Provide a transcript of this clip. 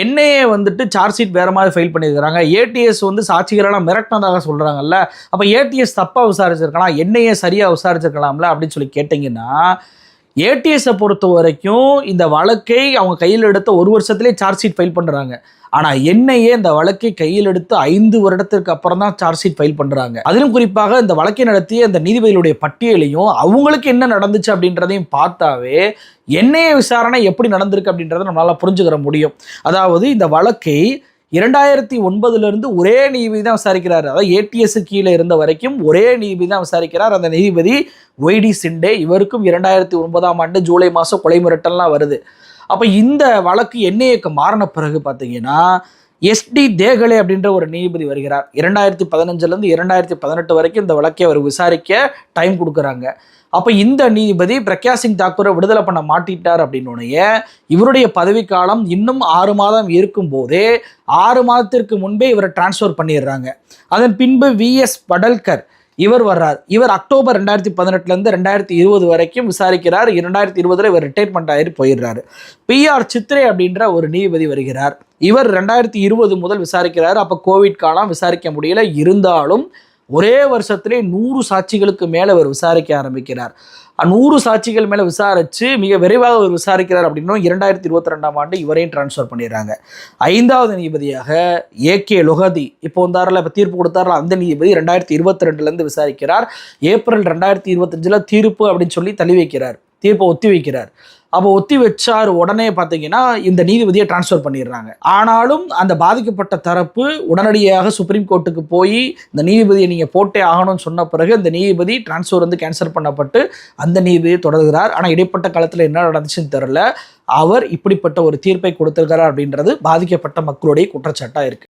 NIA வந்துட்டு charge sheet வேற மாதிரி ஃபைல் பண்ணியிருக்கிறாங்க. ஏடிஎஸ் வந்து சாட்சிகளெல்லாம் மிரட்டினதாக சொல்கிறாங்கல்ல அப்போ ஏடிஎஸ் தப்பாக விசாரிச்சிருக்கலாம் என்ஐஏ சரியாக விசாரிச்சிருக்கலாம்ல அப்படின்னு சொல்லி கேட்டிங்கன்னா ஏடிஎஸை பொறுத்த வரைக்கும் இந்த வழக்கை அவங்க கையில் எடுத்த ஒரு வருஷத்துலேயே சார்ஜ் ஷீட் ஃபைல் பண்ணுறாங்க ஆனால் என்னையே இந்த வழக்கை கையில் எடுத்து ஐந்து வருடத்திற்கு அப்புறம் தான் சார்ஜ் ஷீட் ஃபைல் பண்ணுறாங்க அதிலும் குறிப்பாக இந்த வழக்கை நடத்திய இந்த நீதிபதிகளுடைய பட்டியலையும் அவங்களுக்கு என்ன நடந்துச்சு அப்படின்றதையும் பார்த்தாவே என்னைய விசாரணை எப்படி நடந்திருக்கு அப்படின்றத நம்மளால் புரிஞ்சுக்கிற முடியும். அதாவது இந்த வழக்கை இரண்டாயிரத்தி ஒன்பதுலேருந்து ஒரே நீதிபதி தான் விசாரிக்கிறார். அதாவது ஏடிஎஸ் கீழே இருந்த வரைக்கும் ஒரே நீதிபதி தான் விசாரிக்கிறார். அந்த நீதிபதி ஒய்டி சிண்டே இவருக்கும் இரண்டாயிரத்தி ஒன்பதாம் ஆண்டு ஜூலை மாதம் கொலை மிரட்டல்லாம் வருது. அப்போ இந்த வழக்கு என்ஐஏக்கு மாறின பிறகு பார்த்தீங்கன்னா எஸ்டி தேகலே அப்படின்ற ஒரு நீதிபதி வருகிறார். இரண்டாயிரத்தி பதினஞ்சுலேருந்து இரண்டாயிரத்தி பதினெட்டு வரைக்கும் இந்த வழக்கை அவர் விசாரிக்க டைம் கொடுக்குறாங்க. அப்போ இந்த நீதிபதி பிரக்யா சிங் தாக்கூரை விடுதலை பண்ண மாட்டிட்டார் அப்படின்னுடைய இவருடைய பதவிக்காலம் இன்னும் ஆறு மாதம் இருக்கும் போதே ஆறு மாதத்திற்கு முன்பே இவரை டிரான்ஸ்ஃபர் பண்ணிடுறாங்க. அதன் பின்பு விஎஸ் படல்கர் இவர் வர்றார். இவர் அக்டோபர் ரெண்டாயிரத்தி பதினெட்டுலேருந்து ரெண்டாயிரத்தி இருபது வரைக்கும் விசாரிக்கிறார். இரண்டாயிரத்தி இருபதுல இவர் ரிட்டையர்மெண்ட் ஆகி போயிடுறாரு. பிஆர் சித்ரே அப்படின்ற ஒரு நீதிபதி வருகிறார். இவர் ரெண்டாயிரத்தி இருபது முதல் விசாரிக்கிறார். அப்போ கோவிட் காலம் விசாரிக்க முடியல. இருந்தாலும் ஒரே வருஷத்திலே நூறு சாட்சிகளுக்கு மேலே அவர் விசாரிக்க ஆரம்பிக்கிறார். நூறு சாட்சிகள் மேலே விசாரித்து மிக விரைவாக அவர் விசாரிக்கிறார் அப்படின்னும் இரண்டாயிரத்தி இருபத்தி ரெண்டாம் ஆண்டு இவரையும் டிரான்ஸ்ஃபர் பண்ணிடுறாங்க. ஐந்தாவது நீதிபதியாக ஏகே லொஹதி இப்போ வந்தாரில் இப்போ தீர்ப்பு கொடுத்தாரில் அந்த நீதிபதி ரெண்டாயிரத்தி இருபத்தி ரெண்டுலேருந்து விசாரிக்கிறார். ஏப்ரல் ரெண்டாயிரத்தி இருபத்தஞ்சில் தீர்ப்பு அப்படின்னு சொல்லி தள்ளி வைக்கிறார். தீர்ப்பை ஒத்தி வைக்கிறார். அப்போ ஒத்தி வச்சார் உடனே பார்த்தீங்கன்னா இந்த நீதிபதியை டிரான்ஸ்ஃபர் பண்ணிடுறாங்க. ஆனாலும் அந்த பாதிக்கப்பட்ட தரப்பு உடனடியாக சுப்ரீம் கோர்ட்டுக்கு போய் இந்த நீதிபதியை நீங்கள் போட்டே ஆகணும்னு சொன்ன பிறகு இந்த நீதிபதி டிரான்ஸ்ஃபர் வந்து கேன்சல் பண்ணப்பட்டு அந்த நீதிபதியை தொடர்கிறார். ஆனால் இடைப்பட்ட காலத்தில் என்ன நடந்துச்சுன்னு தெரில அவர் இப்படிப்பட்ட ஒரு தீர்ப்பை கொடுத்திருக்கிறார் அப்படின்றது பாதிக்கப்பட்ட மக்களுடைய குற்றச்சாட்டாக இருக்குது